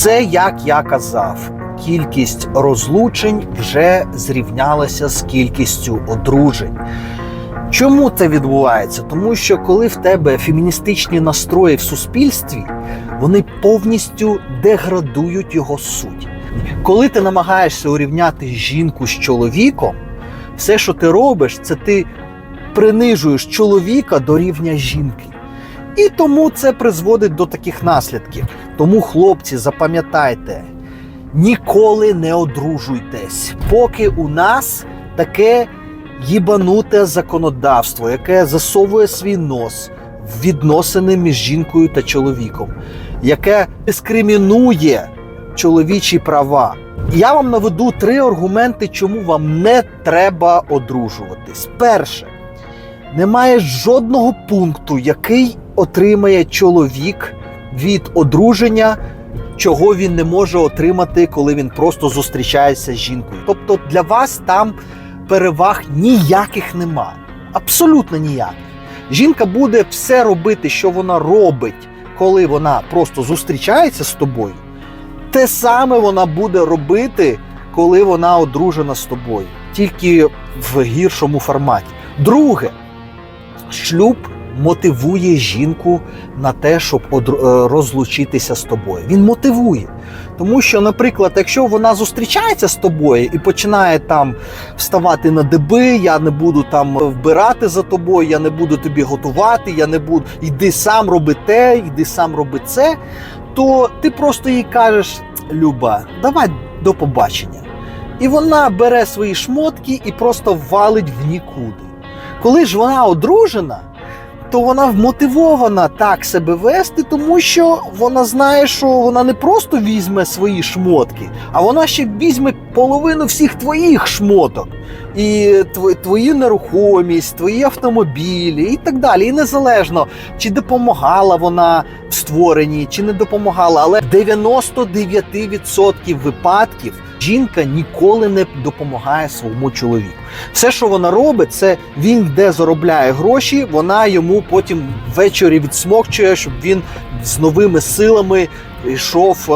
Все як я казав. Кількість розлучень вже зрівнялася з кількістю одружень. Чому це відбувається? Тому що коли в тебе феміністичні настрої в суспільстві, вони повністю деградують його суть. Коли ти намагаєшся урівняти жінку з чоловіком, все, що ти робиш, це ти принижуєш чоловіка до рівня жінки. І тому це призводить до таких наслідків. Тому, хлопці, запам'ятайте, ніколи не одружуйтесь, поки у нас таке їбануте законодавство, яке засовує свій нос в відносини між жінкою та чоловіком, яке дискримінує чоловічі права. Я вам наведу три аргументи, чому вам не треба одружуватись. Перше, немає жодного пункту, який отримає чоловік від одруження, чого він не може отримати, коли він просто зустрічається з жінкою. Тобто для вас там переваг ніяких нема. Абсолютно ніяких. Жінка буде все робити, що вона робить, коли вона просто зустрічається з тобою. Те саме вона буде робити, коли вона одружена з тобою, тільки в гіршому форматі. Друге, шлюб мотивує жінку на те, щоб е, розлучитися з тобою. Він мотивує. Тому що, наприклад, якщо вона зустрічається з тобою і починає там вставати на деби, я не буду там вбирати за тобою, я не буду тобі готувати, я не буду йди сам роби те, йди сам роби це, то ти просто їй кажеш: Люба, давай до побачення. І вона бере свої шмотки і просто валить в нікуди. Коли ж вона одружена, то вона вмотивована так себе вести, тому що вона знає, що вона не просто візьме свої шмотки, а вона ще візьме половину всіх твоїх шмоток. І тв- твою нерухомість, твої автомобілі і так далі. І незалежно, чи допомагала вона в створенні, чи не допомагала, але в 99% випадків жінка ніколи не допомагає своєму чоловіку. Все, що вона робить, це він де заробляє гроші, вона йому потім ввечері відсмокчує, щоб він з новими силами йшов е,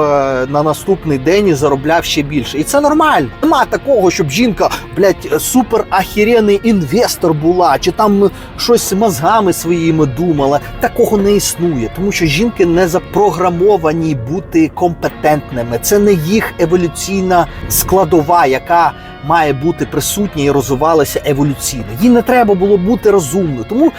на наступний день і заробляв ще більше. І це нормально. Нема такого, щоб жінка, блядь, супер ахіренний інвестор була, чи там щось мозгами своїми думала. Такого не існує, тому що жінки не запрограмовані бути компетентними. Це не їх еволюційна складова, яка має бути присутня і розвивалася еволюційно. Їй не треба було бути розумною. Тому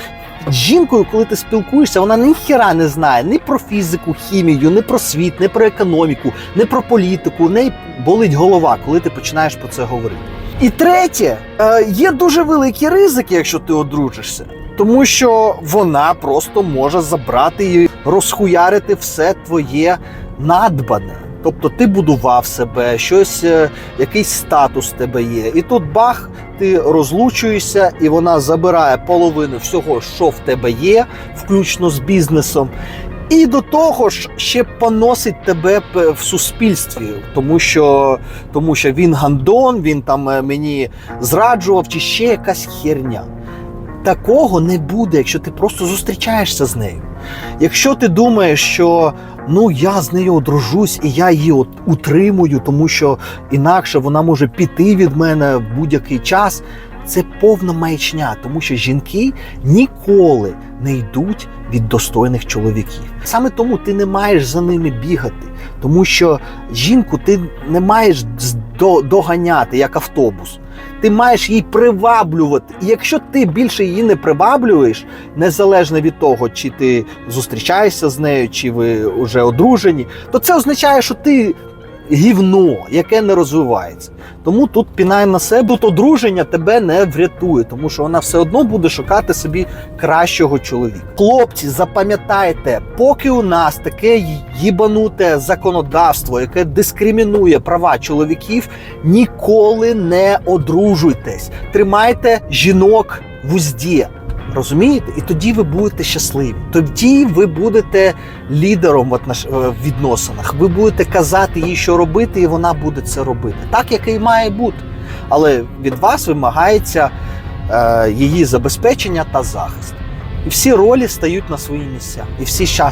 жінкою, коли ти спілкуєшся, вона ніхіра не знає ні про фізику, хімію, ні про світ, ні про економіку, ні про політику. В неї болить голова, коли ти починаєш про це говорити. І третє, е, є дуже великі ризики, якщо ти одружишся. Тому що вона просто може забрати і розхуярити все твоє надбане. Тобто ти будував себе, щось, е, якийсь статус тебе є. І тут бах, ти розлучуєшся, і вона забирає половину всього, що в тебе є, включно з бізнесом. І до того ж ще поносить тебе в суспільстві, тому що, тому що він гандон, він там е, мені зраджував, чи ще якась херня. Такого не буде, якщо ти просто зустрічаєшся з нею. Якщо ти думаєш, що ну я з нею одружусь і я її от утримую, тому що інакше вона може піти від мене в будь-який час. Це повна маячня, тому що жінки ніколи не йдуть від достойних чоловіків. Саме тому ти не маєш за ними бігати, тому що жінку ти не маєш доганяти як автобус. Ти маєш її приваблювати. І якщо ти більше її не приваблюєш, незалежно від того, чи ти зустрічаєшся з нею, чи ви вже одружені, то це означає, що ти гівно, яке не розвивається. Тому тут пінай на себе, тут одруження тебе не врятує, тому що вона все одно буде шукати собі кращого чоловіка. Хлопці, запам'ятайте, поки у нас таке їбануте законодавство, яке дискримінує права чоловіків, ніколи не одружуйтесь. Тримайте жінок в узді. Розумієте? І тоді ви будете щасливі. Тоді ви будете лідером е, в відносинах. Ви будете казати їй, що робити, і вона буде це робити. Так, як і має бути. Але від вас вимагається е, її забезпечення та захист. І всі ролі стають на свої місця, і всі щасливі.